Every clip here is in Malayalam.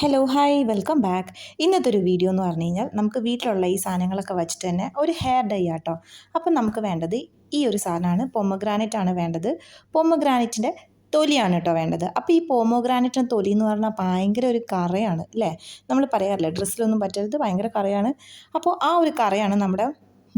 ഹലോ ഹായ് വെൽക്കം ബാക്ക് ഇന്നത്തെ ഒരു വീഡിയോ എന്ന് പറഞ്ഞു കഴിഞ്ഞാൽ നമുക്ക് വീട്ടിലുള്ള ഈ സാധനങ്ങളൊക്കെ വെച്ചിട്ട് തന്നെ ഒരു ഹെയർ ഡൈ ആട്ടോ. അപ്പം നമുക്ക് വേണ്ടത് ഈ ഒരു സാധനമാണ് പൊമ്മഗ്രാനൈറ്റ് ആണ് വേണ്ടത്. പൊമ്മഗ്രാനൈറ്റിന്റെ തൊലിയാണ് കേട്ടോ വേണ്ടത്. അപ്പോൾ ഈ പോമോഗ്രാനൈറ്റിന് തൊലി എന്ന് പറഞ്ഞാൽ ഭയങ്കര ഒരു കറയാണ് അല്ലേ? നമ്മൾ പറയാറില്ല ഡ്രസ്സിലൊന്നും പറ്റരുത് ഭയങ്കര കറയാണ്. അപ്പോൾ ആ ഒരു കറയാണ് നമ്മുടെ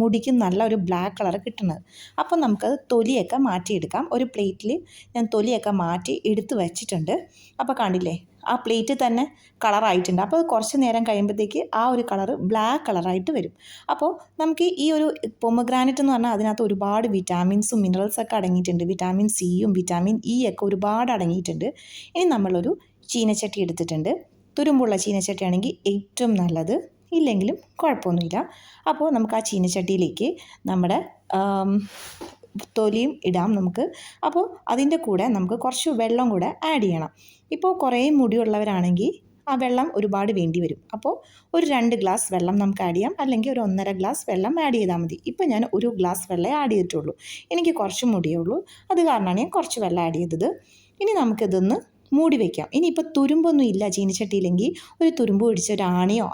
മുടിക്ക് നല്ല ഒരു ബ്ലാക്ക് കളർ കിട്ടുന്നത്. അപ്പോൾ നമുക്കത് തൊലിയൊക്കെ മാറ്റിയെടുക്കാം. ഒരു പ്ലേറ്റിൽ ഞാൻ തൊലിയൊക്കെ മാറ്റി എടുത്ത് വെച്ചിട്ടുണ്ട്. അപ്പോൾ കണ്ടില്ലേ ആ പ്ലേറ്റ് തന്നെ കളറായിട്ടുണ്ട് അപ്പോൾ കുറച്ച് നേരം കഴിയുമ്പോഴത്തേക്ക് ആ ഒരു കളർ ബ്ലാക്ക് കളറായിട്ട് വരും. അപ്പോൾ നമുക്ക് ഈ ഒരു പൊമഗ്രാനൈറ്റ് എന്ന് പറഞ്ഞാൽ അതിനകത്ത് ഒരുപാട് വിറ്റാമിൻസും മിനറൽസൊക്കെ അടങ്ങിയിട്ടുണ്ട്. വിറ്റാമിൻ സിയും വിറ്റാമിൻ ഇ ഒക്കെ ഒരുപാട് അടങ്ങിയിട്ടുണ്ട്. ഇനി നമ്മളൊരു ചീനച്ചട്ടി എടുത്തിട്ടുണ്ട്. തുരുമ്പുള്ള ചീനച്ചട്ടിയാണെങ്കിൽ ഏറ്റവും നല്ലത് ഇല്ലെങ്കിലും കുഴപ്പമൊന്നുമില്ല. അപ്പോൾ നമുക്ക് ആ ചീനച്ചട്ടിയിലേക്ക് നമ്മുടെ തൊലിയും ഇടാം നമുക്ക്. അപ്പോൾ അതിന്റെ കൂടെ നമുക്ക് കുറച്ച് വെള്ളം കൂടെ ആഡ് ചെയ്യണം. ഇപ്പോൾ കുറേ മുടിയുള്ളവരാണെങ്കിൽ ആ വെള്ളം ഒരുപാട് വേണ്ടി വരും. അപ്പോൾ ഒരു രണ്ട് ഗ്ലാസ് വെള്ളം നമുക്ക് ആഡ് ചെയ്യാം. അല്ലെങ്കിൽ ഒരു ഒന്നര ഗ്ലാസ് വെള്ളം ആഡ് ചെയ്താൽ മതി. ഇപ്പോൾ ഞാൻ ഒരു ഗ്ലാസ് വെള്ളമേ ആഡ് ചെയ്തിട്ടുള്ളൂ. എനിക്ക് കുറച്ച് മുടിയുള്ളൂ അത് കാരണമാണ് ഞാൻ കുറച്ച് വെള്ളം ആഡ് ചെയ്തത്. ഇനി നമുക്കിതൊന്ന് മൂടി വയ്ക്കാം ഇനിയിപ്പോൾ തുരുമ്പൊന്നും ഇല്ല ജീനിച്ചട്ടിയില്ലെങ്കിൽ ഒരു തുരുമ്പ് പിടിച്ച ഒരു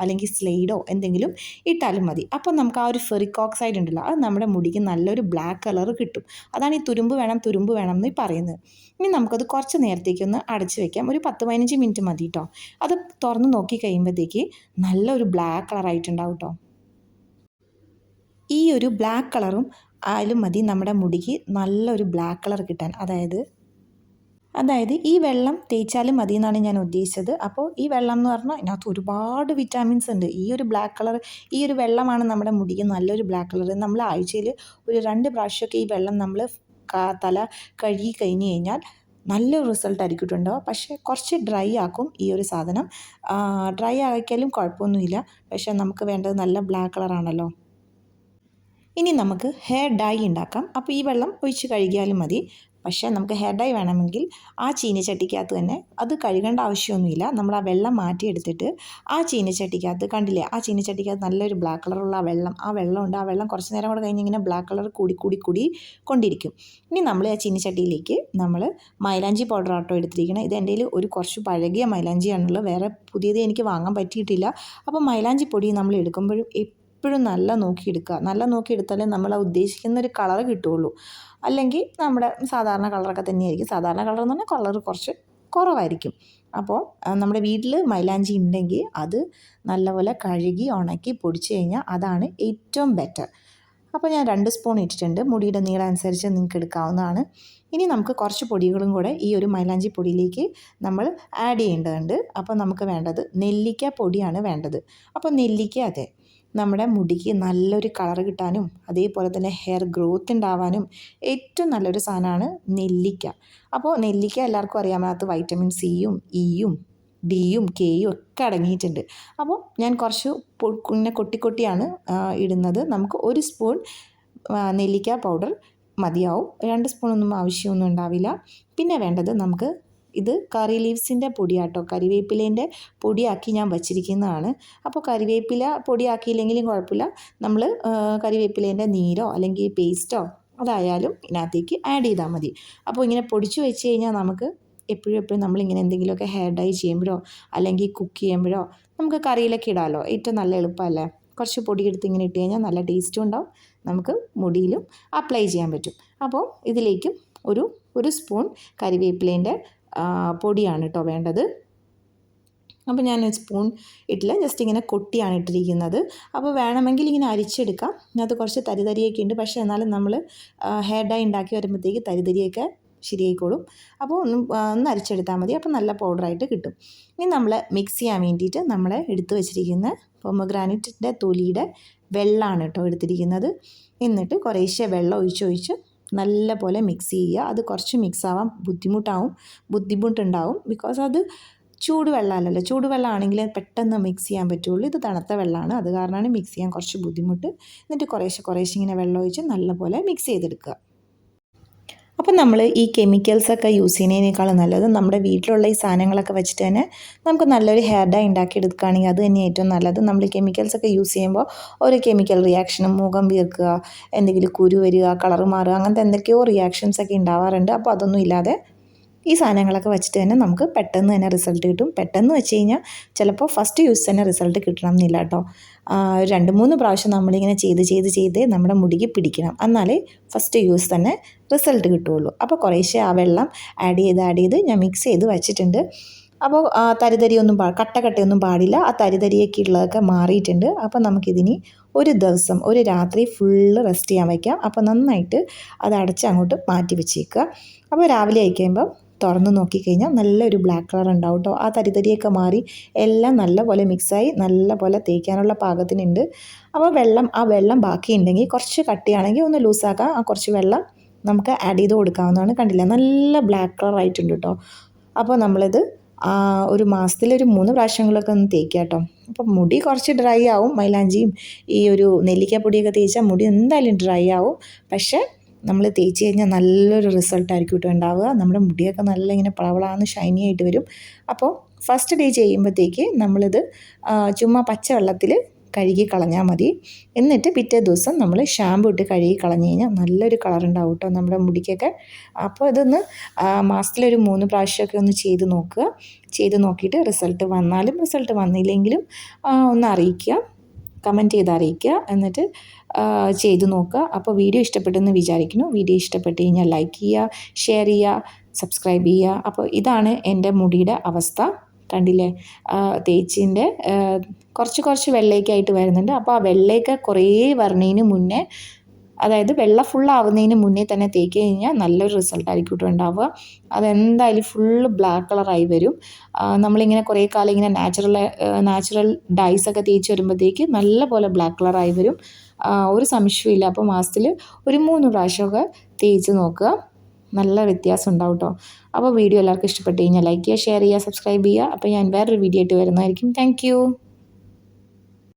അല്ലെങ്കിൽ സ്ലൈഡോ എന്തെങ്കിലും ഇട്ടാലും മതി. അപ്പോൾ നമുക്ക് ആ ഒരു ഫെറിക് ഓക്സൈഡ് ഉണ്ടല്ലോ അത് നമ്മുടെ മുടിക്ക് നല്ലൊരു ബ്ലാക്ക് കളർ കിട്ടും. അതാണ് ഈ തുരുമ്പ് വേണം തുരുമ്പ് വേണം എന്ന് പറയുന്നത്. ഇനി നമുക്കത് കുറച്ച് നേരത്തേക്ക് ഒന്ന് അടച്ച് വെക്കാം. ഒരു പത്ത് പതിനഞ്ച് മിനിറ്റ് മതി കേട്ടോ അത് തുറന്ന് നോക്കി കഴിയുമ്പോഴത്തേക്ക് നല്ലൊരു ബ്ലാക്ക് കളറായിട്ടുണ്ടാവും കേട്ടോ ഈ ഒരു ബ്ലാക്ക് കളറും ആയാലും മതി നമ്മുടെ മുടിക്ക് നല്ലൊരു ബ്ലാക്ക് കളർ കിട്ടാൻ. അതായത് അതായത് ഈ വെള്ളം തേച്ചാലും മതി എന്നാണ് ഞാൻ ഉദ്ദേശിച്ചത്. അപ്പോൾ ഈ വെള്ളം എന്ന് പറഞ്ഞാൽ ഇതിനകത്ത് ഒരുപാട് വിറ്റാമിൻസ് ഉണ്ട്. ഈ ഒരു ബ്ലാക്ക് കളർ ഈ ഒരു വെള്ളമാണ് നമ്മുടെ മുടിക്ക് നല്ലൊരു ബ്ലാക്ക് കളർ നമ്മൾ ആഴ്ചയിൽ ഒരു രണ്ട് പ്രാവശ്യമൊക്കെ ഈ വെള്ളം നമ്മൾ തല കഴുകി കഴിഞ്ഞ് കഴിഞ്ഞാൽ നല്ലൊരു റിസൾട്ട് ആയിരിക്കും പക്ഷേ കുറച്ച് ഡ്രൈ ആക്കും ഈ ഒരു സാധനം. ഡ്രൈ ആക്കിയാലും കുഴപ്പമൊന്നുമില്ല. പക്ഷേ നമുക്ക് വേണ്ടത് നല്ല ബ്ലാക്ക് കളറാണല്ലോ ഇനി നമുക്ക് ഹെയർ ഡൈ ഉണ്ടാക്കാം. അപ്പോൾ ഈ വെള്ളം ഒഴിച്ച് കഴുകിയാലും മതി. പക്ഷേ നമുക്ക് ഹെയർ ഡൈ വേണമെങ്കിൽ ആ ചീനച്ചട്ടിക്കകത്ത് തന്നെ അത് കഴുകേണ്ട ആവശ്യമൊന്നുമില്ല. നമ്മൾ ആ വെള്ളം മാറ്റിയെടുത്തിട്ട് ആ ചീനച്ചട്ടിക്കകത്ത് കണ്ടില്ലേ? ആ ചീനച്ചട്ടിക്കകത്ത് നല്ലൊരു ബ്ലാക്ക് കളറുള്ള ആ വെള്ളം ആ വെള്ളമുണ്ട് ആ വെള്ളം കുറച്ച് നേരം കൂടെ കഴിഞ്ഞ് ഇങ്ങനെ ബ്ലാക്ക് കളർ കൂടി കൂടി കൂടി കൊണ്ടിരിക്കും. ഇനി നമ്മൾ ആ ചീനച്ചട്ടിയിലേക്ക് നമ്മൾ മൈലാഞ്ചി പൗഡർ ആട്ടോ എടുത്തിരിക്കണം. ഇത് എന്റെ ഒരു കുറച്ച് പഴകിയ മൈലാഞ്ചിയാണുള്ളത്. വേറെ പുതിയത് എനിക്ക് വാങ്ങാൻ പറ്റിയിട്ടില്ല. അപ്പോൾ മൈലാഞ്ചി പൊടി നമ്മൾ എടുക്കുമ്പോഴും എപ്പോഴും നല്ല നോക്കിയെടുക്കുക. നല്ല നോക്കിയെടുത്താലേ നമ്മൾ ആ ഉദ്ദേശിക്കുന്ന ഒരു കളർ കിട്ടുകയുള്ളൂ. അല്ലെങ്കിൽ നമ്മുടെ സാധാരണ കളറൊക്കെ തന്നെയായിരിക്കും. സാധാരണ കളർ എന്ന് പറഞ്ഞാൽ കളർ കുറച്ച് കുറവായിരിക്കും. അപ്പോൾ നമ്മുടെ വീട്ടിൽ മൈലാഞ്ചി ഉണ്ടെങ്കിൽ അത് നല്ലപോലെ കഴുകി ഉണക്കി പൊടിച്ച് കഴിഞ്ഞാൽ അതാണ് ഏറ്റവും ബെറ്റർ അപ്പോൾ ഞാൻ രണ്ട് സ്പൂൺ ഇട്ടിട്ടുണ്ട്. മുടിയുടെ നീളം അനുസരിച്ച് നിങ്ങൾക്ക് എടുക്കാവുന്നതാണ്. ഇനി നമുക്ക് കുറച്ച് പൊടികളും കൂടെ ഈ ഒരു മൈലാഞ്ചി പൊടിയിലേക്ക് നമ്മൾ ആഡ് ചെയ്യേണ്ടതുണ്ട്. അപ്പോൾ നമുക്ക് വേണ്ടത് നെല്ലിക്ക പൊടിയാണ് വേണ്ടത്. അപ്പോൾ നെല്ലിക്ക അതെ. നമ്മുടെ മുടിക്ക് നല്ലൊരു കളർ കിട്ടാനും അതേപോലെ തന്നെ ഹെയർ ഗ്രോത്ത് ഉണ്ടാവാനും ഏറ്റവും നല്ലൊരു സാധനമാണ് നെല്ലിക്ക. അപ്പോൾ നെല്ലിക്ക എല്ലാവർക്കും അറിയാം അതിനകത്ത് വൈറ്റമിൻ സിയും ഇയും ഡിയും കെയും ഒക്കെ അടങ്ങിയിട്ടുണ്ട്. അപ്പോൾ ഞാൻ കുറച്ച് പിന്നെ കൊട്ടി കൊട്ടിയാണ് ഇടുന്നത്. നമുക്ക് ഒരു സ്പൂൺ നെല്ലിക്ക പൗഡർ മതിയാവും. രണ്ട് സ്പൂണൊന്നും ആവശ്യമൊന്നും ഉണ്ടാവില്ല. പിന്നെ വേണ്ടത് നമുക്ക് ഇത് കറി ലീവ്സിന്റെ പൊടിയാട്ടോ. കറിവേപ്പിലേന്റെ പൊടിയാക്കി ഞാൻ വച്ചിരിക്കുന്നതാണ്. അപ്പോൾ കറിവേപ്പില പൊടിയാക്കിയില്ലെങ്കിലും കുഴപ്പമില്ല. നമ്മൾ കറിവേപ്പിലേന്റെ നീരോ അല്ലെങ്കിൽ പേസ്റ്റോ അതായാലും ഇതിനകത്തേക്ക് ആഡ് ചെയ്താൽ മതി. അപ്പോൾ ഇങ്ങനെ പൊടിച്ചു വെച്ച് കഴിഞ്ഞാൽ നമുക്ക് എപ്പോഴും എപ്പോഴും നമ്മളിങ്ങനെ എന്തെങ്കിലുമൊക്കെ ഹെയർ ഡൈ ചെയ്യുമ്പോഴോ അല്ലെങ്കിൽ കുക്ക് ചെയ്യുമ്പോഴോ നമുക്ക് കറിയിലൊക്കെ ഇടാമല്ലോ ഏറ്റവും നല്ല എളുപ്പമല്ലേ? കുറച്ച് പൊടി എടുത്ത് ഇങ്ങനെ ഇട്ട് കഴിഞ്ഞാൽ നല്ല ടേസ്റ്റും ഉണ്ടാവും. നമുക്ക് മുടിയിലും അപ്ലൈ ചെയ്യാൻ പറ്റും. അപ്പോൾ ഇതിലേക്കും ഒരു ഒരു സ്പൂൺ കരിവേപ്പിലേന്റെ പൊടിയാണ് കേട്ടോ വേണ്ടത്. അപ്പോൾ ഞാൻ സ്പൂൺ ഇട്ടില്ല. ജസ്റ്റ് ഇങ്ങനെ കൊട്ടിയാണ് ഇട്ടിരിക്കുന്നത്. അപ്പോൾ വേണമെങ്കിൽ ഇങ്ങനെ അരിച്ചെടുക്കാം. അതിനകത്ത് കുറച്ച് തരിതരിയൊക്കെ ഉണ്ട്. പക്ഷേ എന്നാലും നമ്മൾ ഹെയർ ഡൈ ഉണ്ടാക്കി വരുമ്പോഴത്തേക്ക് തരിതരിയൊക്കെ ശരിയായിക്കോളും. അപ്പോൾ ഒന്ന് ഒന്ന് അരിച്ചെടുത്താൽ മതി. അപ്പോൾ നല്ല പൗഡറായിട്ട് കിട്ടും. ഇനി നമ്മൾ മിക്സ് ചെയ്യാൻ വേണ്ടിയിട്ട് നമ്മൾ എടുത്തു വെച്ചിരിക്കുന്ന പൊമഗ്രാനൈറ്റിന്റെ തൊലിയുടെ വെള്ളമാണ് കേട്ടോ എടുത്തിരിക്കുന്നത്. എന്നിട്ട് കുറേശ്ശെ വെള്ളം ഒഴിച്ചൊഴിച്ച് നല്ല പോലെ മിക്സ് ചെയ്യുക. അത് കുറച്ച് മിക്സ് ആവാൻ ബുദ്ധിമുട്ടാവും ബുദ്ധിമുട്ടുണ്ടാവും. ബിക്കോസ് അത് ചൂടുവെള്ളമല്ലല്ലോ ചൂടുവെള്ളമാണെങ്കിൽ പെട്ടെന്ന് മിക്സ് ചെയ്യാൻ പറ്റുള്ളൂ. ഇത് തണുത്ത വെള്ളമാണ്. അത് കാരണമാണ് മിക്സ് ചെയ്യാൻ കുറച്ച് ബുദ്ധിമുട്ട്. എന്നിട്ട് കുറേശ്ശെ കുറേശ്ശെ ഇങ്ങനെ വെള്ളം ഒഴിച്ച് നല്ലപോലെ മിക്സ് ചെയ്തെടുക്കുക. അപ്പം നമ്മൾ ഈ കെമിക്കൽസൊക്കെ യൂസ് ചെയ്യുന്നതിനേക്കാളും നല്ലത് നമ്മുടെ വീട്ടിലുള്ള ഈ സാധനങ്ങളൊക്കെ വെച്ചിട്ട് തന്നെ നമുക്ക് നല്ലൊരു ഹെയർ ഡൈ ഉണ്ടാക്കിയെടുക്കുകയാണെങ്കിൽ അത് തന്നെ ഏറ്റവും നല്ലത്. നമ്മൾ കെമിക്കൽസൊക്കെ യൂസ് ചെയ്യുമ്പോൾ ഓരോ കെമിക്കൽ റിയാക്ഷനും മുഖം വീർക്കുക എന്തെങ്കിലും കുരു വരിക കളർ മാറുക അങ്ങനത്തെ എന്തൊക്കെയോ റിയാക്ഷൻസ് ഒക്കെ ഉണ്ടാവാറുണ്ട്. അപ്പോൾ അതൊന്നും ഇല്ലാതെ ഈ സാധനങ്ങളൊക്കെ വെച്ചിട്ട് തന്നെ നമുക്ക് പെട്ടെന്ന് തന്നെ റിസൾട്ട് കിട്ടും. പെട്ടെന്ന് വെച്ച് കഴിഞ്ഞാൽ ചിലപ്പോൾ ഫസ്റ്റ് യൂസ് തന്നെ റിസൾട്ട് കിട്ടണം എന്നില്ല കേട്ടോ രണ്ട് മൂന്ന് പ്രാവശ്യം നമ്മളിങ്ങനെ ചെയ്ത് ചെയ്ത് ചെയ്ത് നമ്മുടെ മുടിക്ക് പിടിക്കണം. എന്നാലേ ഫസ്റ്റ് യൂസ് തന്നെ റിസൾട്ട് കിട്ടുള്ളൂ. അപ്പോൾ കുറേശ്ശെ ആ വെള്ളം ആഡ് ചെയ്ത് ആഡ് ചെയ്ത് ഞാൻ മിക്സ് ചെയ്ത് വെച്ചിട്ടുണ്ട്. അപ്പോൾ തരിതരിയൊന്നും പാ കട്ടകട്ടയൊന്നും പാടില്ല. ആ തരിതരിയൊക്കെ ഉള്ളതൊക്കെ മാറിയിട്ടുണ്ട്. അപ്പോൾ നമുക്കിതിനി ഒരു ദിവസം ഒരു രാത്രി ഫുള്ള് റെസ്റ്റ് ചെയ്യാൻ വയ്ക്കാം അപ്പോൾ നന്നായിട്ട് അത് അടച്ച് അങ്ങോട്ട് മാറ്റി വെച്ചേക്കുക. അപ്പോൾ രാവിലെ ആയി തുറന്ന് നോക്കിക്കഴിഞ്ഞാൽ നല്ലൊരു ബ്ലാക്ക് കളർ ഉണ്ടാവും കേട്ടോ ആ തരിതരിയൊക്കെ മാറി എല്ലാം നല്ലപോലെ മിക്സായി നല്ലപോലെ തേക്കാനുള്ള പാകത്തിനുണ്ട്. അപ്പോൾ വെള്ളം ആ വെള്ളം ബാക്കിയുണ്ടെങ്കിൽ കുറച്ച് കട്ടിയാണെങ്കിൽ ഒന്ന് ലൂസാക്കാം ആ കുറച്ച് വെള്ളം നമുക്ക് ആഡ് ചെയ്ത് കൊടുക്കാവുന്നതാണ് കണ്ടില്ല? നല്ല ബ്ലാക്ക് കളർ ആയിട്ടുണ്ട് കേട്ടോ അപ്പോൾ നമ്മളിത് ഒരു മാസത്തിലൊരു മൂന്ന് പ്രാവശ്യങ്ങളൊക്കെ ഒന്ന് തേക്കുക കേട്ടോ അപ്പോൾ മുടി കുറച്ച് ഡ്രൈ ആവും. മൈലാഞ്ചിയും ഈ ഒരു നെല്ലിക്കപ്പൊടിയൊക്കെ തേച്ചാൽ മുടി എന്തായാലും ഡ്രൈ ആവും. പക്ഷേ നമ്മൾ തേച്ച് കഴിഞ്ഞാൽ നല്ലൊരു റിസൾട്ടായിരിക്കും കേട്ടോ ഉണ്ടാവുക. നമ്മുടെ മുടിയൊക്കെ നല്ല ഇങ്ങനെ പളവളാന്ന് ഷൈനി ആയിട്ട് വരും. അപ്പോൾ ഫസ്റ്റ് ഡേ ചെയ്യുമ്പോഴത്തേക്ക് നമ്മളിത് ചുമ്മാ പച്ചവെള്ളത്തിൽ കഴുകി കളഞ്ഞാൽ മതി. എന്നിട്ട് പിറ്റേ ദിവസം നമ്മൾ ഷാമ്പു ഇട്ട് കഴുകി കളഞ്ഞു കഴിഞ്ഞാൽ നല്ലൊരു കളർ ഉണ്ടാവും കേട്ടോ നമ്മുടെ മുടിക്കൊക്കെ. അപ്പോൾ ഇതൊന്ന് മാസത്തിലൊരു മൂന്ന് പ്രാവശ്യമൊക്കെ ഒന്ന് ചെയ്ത് നോക്കുക. ചെയ്ത് നോക്കിയിട്ട് റിസൾട്ട് വന്നാലും റിസൾട്ട് വന്നില്ലെങ്കിലും ഒന്ന് അറിയിക്കുക. കമന്റ് ചെയ്ത് അറിയിക്കുക എന്നിട്ട് ചെയ്തു നോക്കുക. അപ്പോൾ വീഡിയോ ഇഷ്ടപ്പെട്ടെന്ന് വിചാരിക്കുന്നു. വീഡിയോ ഇഷ്ടപ്പെട്ട് കഴിഞ്ഞാൽ ലൈക്ക് ചെയ്യുക ഷെയർ ചെയ്യുക സബ്സ്ക്രൈബ് ചെയ്യുക. അപ്പോൾ ഇതാണ് എന്റെ മുടിയുടെ അവസ്ഥ. കണ്ടില്ലേ? തേച്ചിന്റെ കുറച്ച് കുറച്ച് വെള്ളയൊക്കെ വരുന്നുണ്ട്. അപ്പോൾ ആ വെള്ളയൊക്കെ കുറേ വരണതിന് മുന്നേ അതായത് വെള്ള ഫുള്ളാവുന്നതിന് മുന്നേ തന്നെ തേക്ക് കഴിഞ്ഞാൽ നല്ലൊരു റിസൾട്ട് ആയിരിക്കും കേട്ടോ ഉണ്ടാവുക. അതെന്തായാലും ഫുള്ള് ബ്ലാക്ക് കളറായി വരും. നമ്മളിങ്ങനെ കുറേ കാലം ഇങ്ങനെ നാച്ചുറൽ നാച്ചുറൽ ഒക്കെ തേച്ച് വരുമ്പോഴത്തേക്ക് നല്ല പോലെ ബ്ലാക്ക് കളറായി വരും. ഒരു സംശയമില്ല അപ്പോൾ മാസത്തിൽ ഒരു മൂന്ന് പ്രാവശ്യമൊക്കെ തേച്ച് നോക്കുക. നല്ല വ്യത്യാസം ഉണ്ടാവും കേട്ടോ അപ്പോൾ വീഡിയോ എല്ലാവർക്കും ഇഷ്ടപ്പെട്ട് കഴിഞ്ഞാൽ ലൈക്ക് ചെയ്യുക ഷെയർ ചെയ്യുക സബ്സ്ക്രൈബ് ചെയ്യുക. അപ്പോൾ ഞാൻ വേറൊരു വീഡിയോ ആയിട്ട് വരുന്നതായിരിക്കും. താങ്ക്